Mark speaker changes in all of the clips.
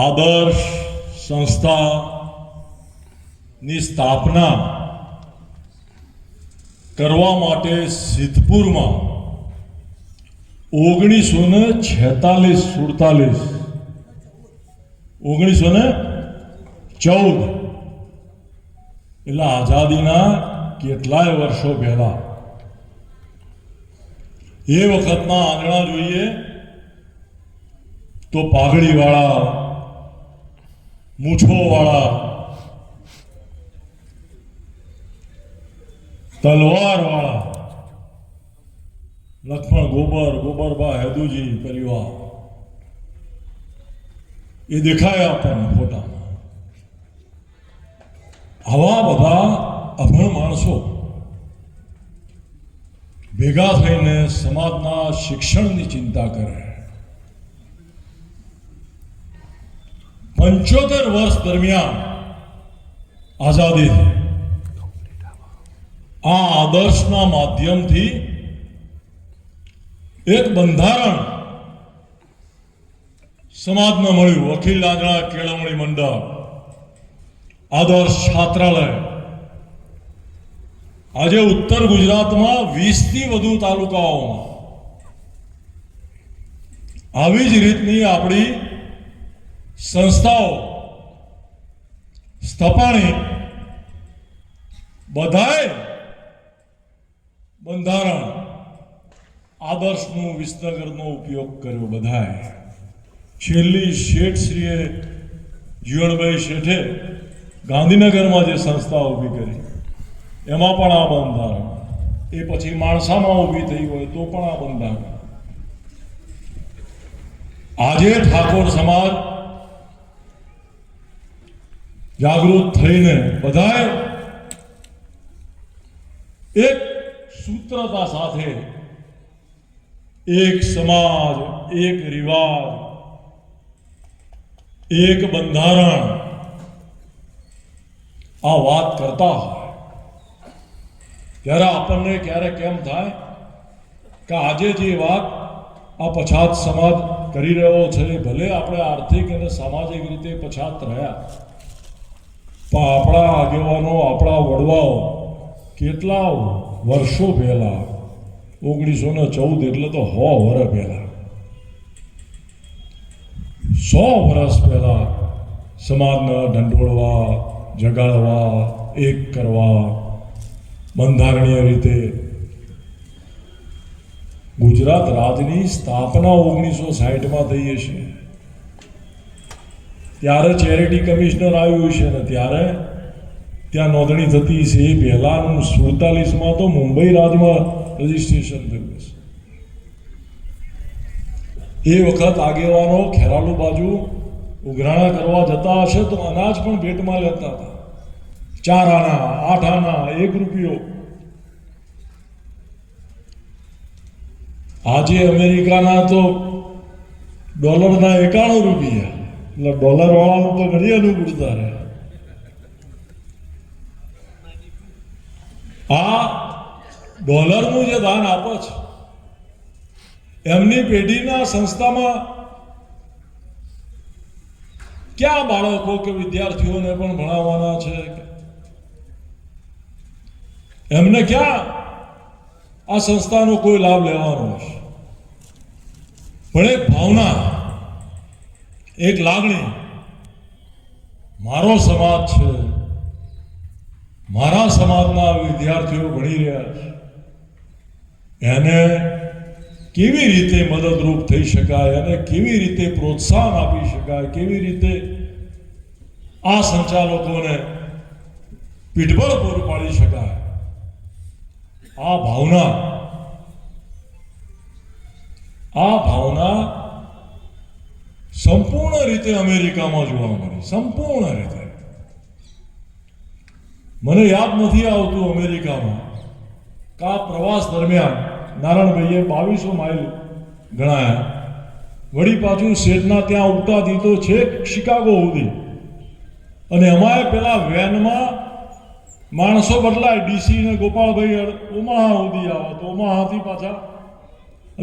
Speaker 1: આદર્શ સંસ્થાની સ્થાપના કરવા માટે સિદ્ધપુરમાં ઓગણીસો ને છેતાલીસ, સુડતાલીસ, ઓગણીસો ને ચૌદ. એટલે આઝાદીના કેટલાય વર્ષો પહેલા. એ વખતના આંગણા જોઈએ તો પાઘડીવાળા મૂછોવાળા તલવારવાળા લક્ષ્મણ ગોબર ગોબરબા હેદુજી પરિવાર એ દેખાય આપણને ફોટામાં આવા બધા અભણ માણસો ભેગા થઈને સમાજના શિક્ષણની ચિંતા કરે પંચોતેર વર્ષ દરમિયાન આઝાદી આ આદર્શના માધ્યમથી એક બંધારણ સમાજને મળ્યું. અખિલ આંધળા કેળવણી મંડળ, આદર્શ છાત્રાલય. આજે ઉત્તર ગુજરાતમાં વીસથી વધુ તાલુકાઓમાં આવી જ રીતની આપણી સંસ્થાઓ, સ્થપાણી, બધાએ બંધારણ, આદર્શનું વિસનગરનો ઉપયોગ કર્યો બધાએ. છેલ્લી શેઠશ્રીએ જીવણભાઈ શેઠે ગાંધીનગરમાં જે સંસ્થા ઊભી કરી, એમાં પણ આ બંધારણ. એ પછી માણસામાં ઊભી થઈ હોય તો પણ આ બંધારણ. આજે ઠાકોર સમાજ જાગૃત થઈને બધાએ એક સૂત્રતા સાથે એક સમાજ એક રિવાજ એક બંધારણ આ વાત કરતા હોય ત્યારે આપણને ક્યારેક કેમ થાય કે આજે જે વાત આ પછાત સમાજ કરી રહ્યો છે ભલે આપણે આર્થિક અને સામાજિક રીતે પછાત રહ્યા પણ આપણા આગેવાનો, આપણા વડવાઓ કેટલા વર્ષો પહેલા, ઓગણીસો ને ચૌદ એટલે તો સો વર્ષ પહેલા, સો વર્ષ પહેલા સમાજને ઢંઢોળવા જગાડવા, એક કરવા, બંધારણીય રીતે ગુજરાત રાજની સ્થાપના ઓગણીસો સાહીઠમાં થઈ છે ત્યારે ચેરિટી કમિશનર આવ્યું છે ને ત્યારે ત્યાં નોંધણી થતી છે. એ પહેલાનું સુડતાલીસમાં તો મુંબઈ રાજમાં રજીસ્ટ્રેશન થયું છે એ વખત આગેવાનો ખેરાલુ બાજુ ઉઘરાણા કરવા જતા હશે તો અનાજ પણ ભેટમાં લેતા હતા. ચાર આના, આઠ આના, એક રૂપિયો. આજે અમેરિકાના તો ડોલરના એકાણું રૂપિયા. એટલે ડોલર વાળાનું તો ઘણી અનુકૂળતા રહે આ ડોલરનું જે દાન આપે છે એમની પેઢીના સંસ્થામાં ક્યાં બાળકો કે વિદ્યાર્થીઓને પણ ભણાવવાના છે એમને ક્યાં આ સંસ્થાનો કોઈ લાભ લેવાનો છે પણ એક ભાવના એક લાગણી. મારો સમાજ છે. મારા સમાજના વિદ્યાર્થીઓ ભણી રહ્યા છે. એને કેવી રીતે મદદરૂપ થઈ શકાય? અને કેવી રીતે પ્રોત્સાહન આપી શકાય? કેવી રીતે આ સંચાલકોને પીઠબળ પૂરું પાડી શકાય? આ ભાવના આ ભાવના સંપૂર્ણ રીતે અમેરિકામાં જોવા મળી. સંપૂર્ણ રીતે. મને યાદ નથી આવતું અમેરિકામાં. કા પ્રવાસ દરમિયાન નારાયણભાઈએ બાવીસો માઇલ ગણાયા. વળી પાછું શેઠના ત્યાં ઉગતા દીધો છે શિકાગો સુધી. અને અમારે પેલા વેનમાં માણસો બદલાય. ડીસી ને ગોપાલભાઈ ઓમાહા સુધી આવે તો ઓમાહાથી પાછા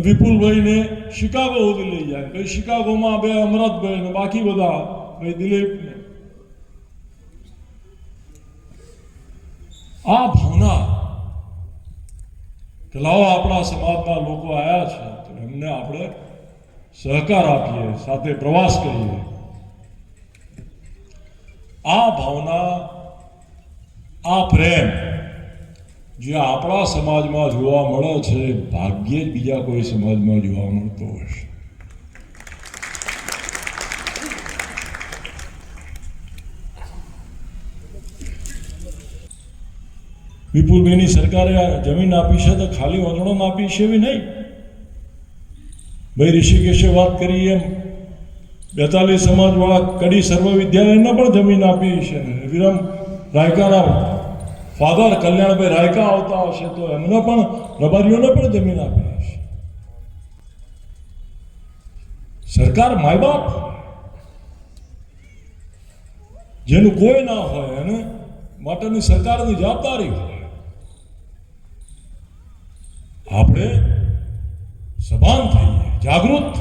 Speaker 1: વિપુલભાઈને શિકાગો સુધી લઈ જાય. કઈ શિકાગોમાં બે અમરતભાઈ ને બાકી બધા ભાઈ દિલીપને આ ભાવના કે લાવો આપણા સમાજના લોકો આવ્યા છે, તો એમને આપણે સહકાર આપીએ, સાથે પ્રવાસ કરીએ. આ ભાવના, આ પ્રેમ જે આપણા સમાજમાં જોવા મળે છે, ભાગ્યે જ બીજા કોઈ સમાજમાં જોવા મળતો હશે વિપુલભાઈની સરકારે જમીન આપી છે, તો ખાલી વંદણો આપી છે એવી નહીં? ભાઈ ઋષિકેશે વાત કરી એમ, બેતાલીસ સમાજવાળા કડી સર્વ વિદ્યાલયને પણ જમીન આપી છે. વિરમ રાયકાના ફાધર કલ્યાણભાઈ રાયકા આવતા હશે તો એમને પણ રબારીઓને પણ જમીન આપી હશે સરકાર માય બાપ જેનું કોઈ ના હોય એને માટેની સરકારની જવાબદારી હોય. આપણે સભાન થઈએ, જાગૃત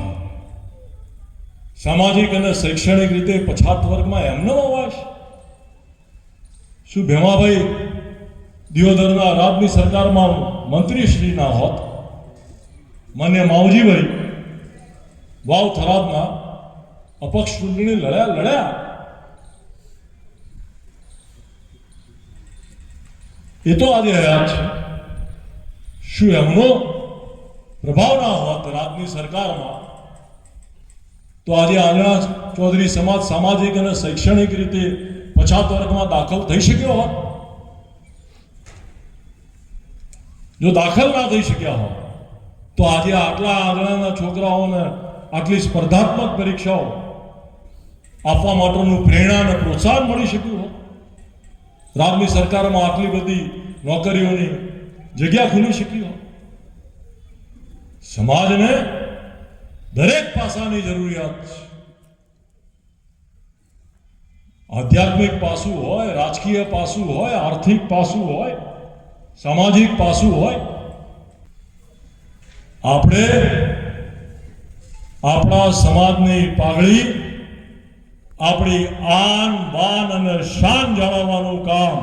Speaker 1: સામાજિક અને શૈક્ષણિક રીતે પછાત વર્ગમાં એમનો અવાજ. શું ભેમાભાઈ દિયોદરના રાજની સરકારમાં મંત્રીશ્રીના હોત. માન્ય માવજીભાઈ વાવ થરાદના અપક્ષ ચૂંટણી લડ્યા લડ્યા. એ તો આજે હયાત છે. શું એમનો પ્રભાવ ના હોત રાજની સરકારમાં, તો આજે આંજણા ચૌધરી સમાજ સામાજિક અને શૈક્ષણિક રીતે પછાત વર્ગમાં દાખલ થઈ શક્યો હોત. જો દાખલ ના થઈ શક્યા હો તો આજે આટલા આગળના છોકરાઓને આટલી સ્પર્ધાત્મક પરીક્ષાઓ આપવા માટેનું પ્રેરણા અને પ્રોત્સાહન મળી શક્યું હોત. રાજની સરકારમાં આટલી બધી નોકરીઓની જગ્યા ખુલી શકી હોત. સમાજને દરેક પાસાની જરૂરિયાત છે. આધ્યાત્મિક પાસું હોય, રાજકીય પાસું હોય, આર્થિક પાસું હોય સામાજિક પાસું હોય, આપણે આપણા સમાજની પાઘડી, આપણી આન, બાન અને શાન જાળવવાનું કામ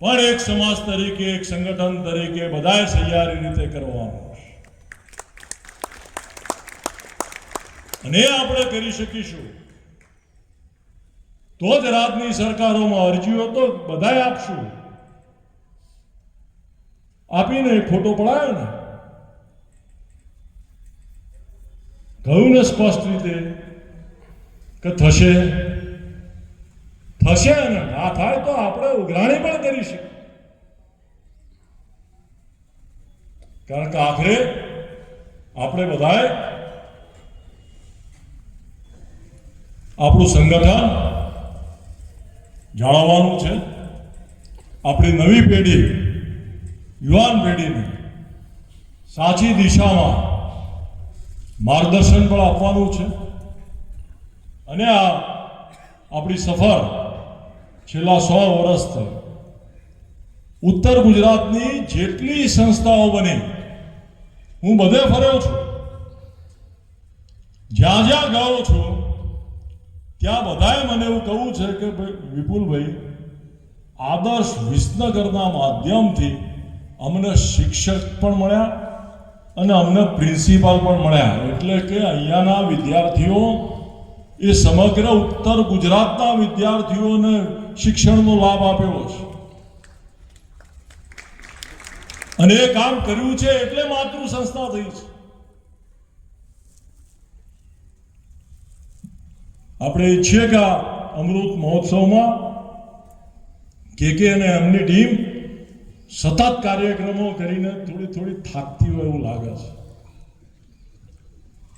Speaker 1: પણ એક સમાજ તરીકે, એક સંગઠન તરીકે બધાએ સહિયારી રીતે કરવાનું. અને આપણે કરી શકીશું તો જ રાજની સરકારોમાં અરજીઓ તો બધાએ આપશું આપીને ફોટો પડાયો ને? કહ્યું ને સ્પષ્ટ રીતે કે થશે? થશે ને ના થાય તો આપણે ઉઘરાણી પણ કરી શકીએ. કારણ કે આખરે આપણે બધાએ આપણું સંગઠન જાળવવાનું છે. આપણી નવી પેઢી યુવાન પેઢીને સાચી દિશામાં માર્ગદર્શન પણ આપવાનું છે. અને આ આપણી સફર છેલ્લા સો વર્ષથી ઉત્તર ગુજરાતની જેટલી સંસ્થાઓ બની, હું બધે ફર્યો છું. જ્યાં જ્યાં ગયો છું, ત્યાં બધાએ મને એવું કહ્યું છે કે ભાઈ વિપુલભાઈ, આદર્શ વિસનગરના માધ્યમથી અમને શિક્ષક પણ મળ્યા અને અમને પ્રિન્સિપાલ પણ મળ્યા. એટલે કે અહીંયાના વિદ્યાર્થીઓ એ સમગ્ર ઉત્તર ગુજરાતના વિદ્યાર્થીઓને શિક્ષણનો લાભ આપ્યો છે. અને એ કામ કર્યું છે એટલે માતૃ સંસ્થા થઈ છે. આપણે ઈચ્છીએ કે અમૃત મહોત્સવમાં કે કે અને એમની ટીમ સતત કાર્યક્રમો કરીને થોડી થોડી થાકતી હોય એવું લાગે છે.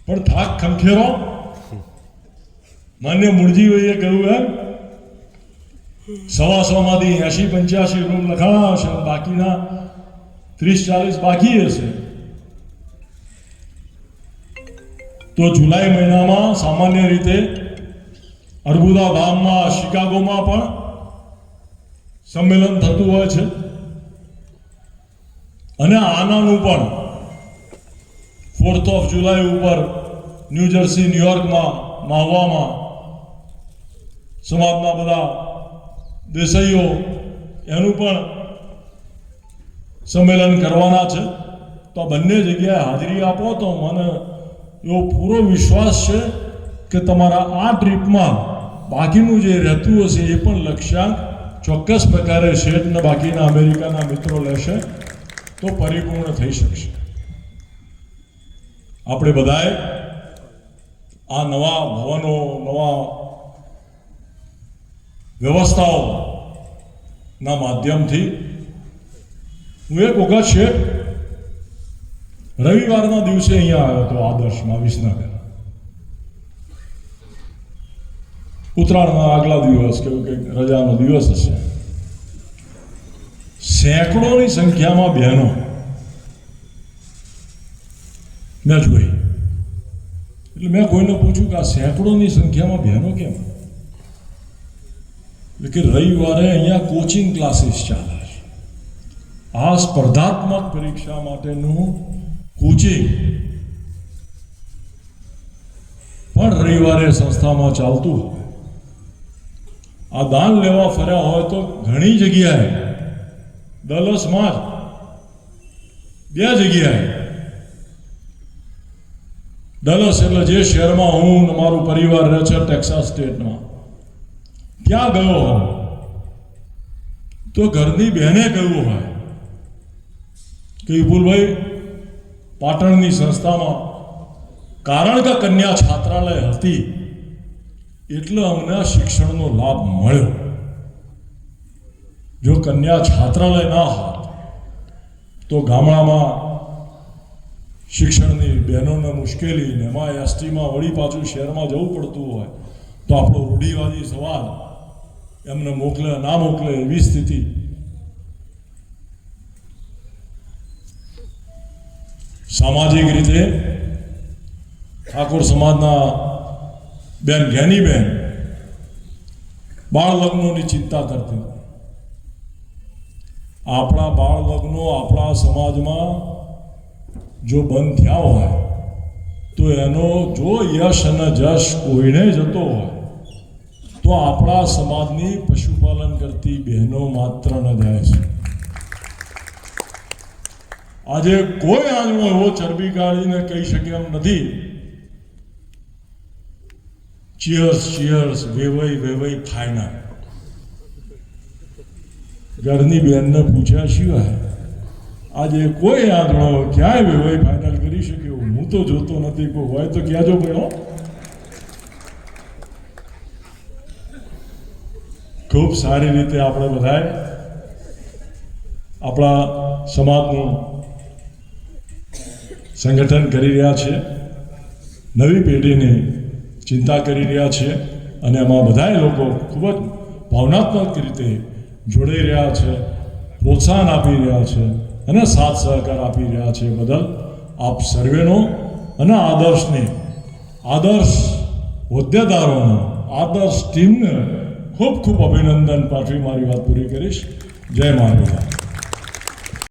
Speaker 1: પણ થાક ખંખેરો? માન્ય મૂળજીભાઈએ કહ્યું એમ સવા સો માંથી એસી પંચ્યાસી રૂમ લખાણા હશે, બાકીના ત્રીસ ચાલીસ બાકી હશે. તો જુલાઈ મહિનામાં સામાન્ય રીતે અર્બુદા ધામમાં, શિકાગોમાં પણ સંમેલન થતું હોય છે. અને આનાનું પણ ફોર્થ ઓફ જુલાઈ ઉપર ન્યૂ જર્સી ન્યુયોર્કમાં માહવામાં સમાજના બધા દેસાઈઓ એનું પણ સંમેલન કરવાના છે. તો બંને જગ્યાએ હાજરી આપો તો મને એવો પૂરો વિશ્વાસ છે કે તમારા આ ટ્રીપમાં બાકીનું જે રહેતું હશે એ પણ લક્ષ્યાંક ચોક્કસ પ્રકારે શેઠને બાકીના અમેરિકાના મિત્રો લેશે. તો પરિપૂર્ણ થઈ શકશે. આપણે બધાએ આ નવા ભવનો, નવા વ્યવસ્થાઓના માધ્યમથી હું એક વખત છે, રવિવારના દિવસે અહીંયા આવ્યો હતો આદર્શમાં વિસનગર. ઉત્તરાયણના આગલા દિવસ કે કંઈક રજાનો દિવસ હશે. સેંકડોની સંખ્યામાં બહેનો. મેં જોઈ એટલે મેં કોઈને પૂછ્યું કે આ સેંકડોની સંખ્યામાં બહેનો કેમ? એટલે કે રવિવારે અહીંયા કોચિંગ ક્લાસીસ ચાલે છે. આ સ્પર્ધાત્મક પરીક્ષા માટેનું કોચિંગ પણ રવિવારે સંસ્થામાં ચાલતું હોય. આ દાન લેવા ફર્યા હોય તો ઘણી જગ્યાએ ડલસમાં જ બે જગ્યાએ. ડલસ એટલે જે શહેરમાં હું મારું પરિવાર રહે છે ટેક્સાસ સ્ટેટમાં. ત્યાં ગયો હોઉં? તો ઘરની બહેને કહ્યું હોય કે, વિપુલભાઈ, પાટણની સંસ્થામાં, કારણ કે કન્યા છાત્રાલય હતી, એટલે અમને શિક્ષણનો લાભ મળ્યો. જો કન્યા છાત્રાલય ના હોત, તો ગામડામાં શિક્ષણની બહેનોને મુશ્કેલી ને એમાં એસટીમાં વળી પાછું શહેરમાં જવું પડતું હોય, તો આપણો રૂઢિવાદી સવાલ એમને મોકલે, ના મોકલે એવી સ્થિતિ. સામાજિક રીતે ઠાકોર સમાજના બેન જ્ઞાનીબેન બાળ લગ્નોની ચિંતા કરતી. આપણા બાળ લગ્નો આપણા સમાજમાં જો બંધ થયા હોય, તો એનો જો યશ અને જશ કોઈને જતો હોય, તો આપણા સમાજની પશુપાલન કરતી બહેનો માત્ર ન જાય છે. આજે કોઈ આજનો એવો ચરબી કાઢીને કહી શકે એમ નથી. ચિયર્સ ચિયર્સ વેવઈ વેવઈ ફાઇનલ ઘરની બહેનને પૂછ્યા સિવાય, આજે કોઈ આંગણો ક્યાંય હોય ફાઇનલ કરી શકે હું તો જોતો નથી, કોઈ હોય તો ક્યાં જો હો ખૂબ સારી રીતે આપણે બધાએ આપણા સમાજનું સંગઠન કરી રહ્યા છે, નવી પેઢીની ચિંતા કરી રહ્યા છે અને એમાં બધાય લોકો ખૂબ જ ભાવનાત્મક રીતે જોડાઈ રહ્યા છે, પ્રોત્સાહન આપી રહ્યા છે અને સાથ સહકાર આપી રહ્યા છે બદલ આપ સર્વેનો અને આદર્શને, આદર્શ હોદ્દેદારોનો, આદર્શ ટીમને ખૂબ ખૂબ અભિનંદન પાઠવી મારી વાત પૂરી કરીશ. જય માનવતા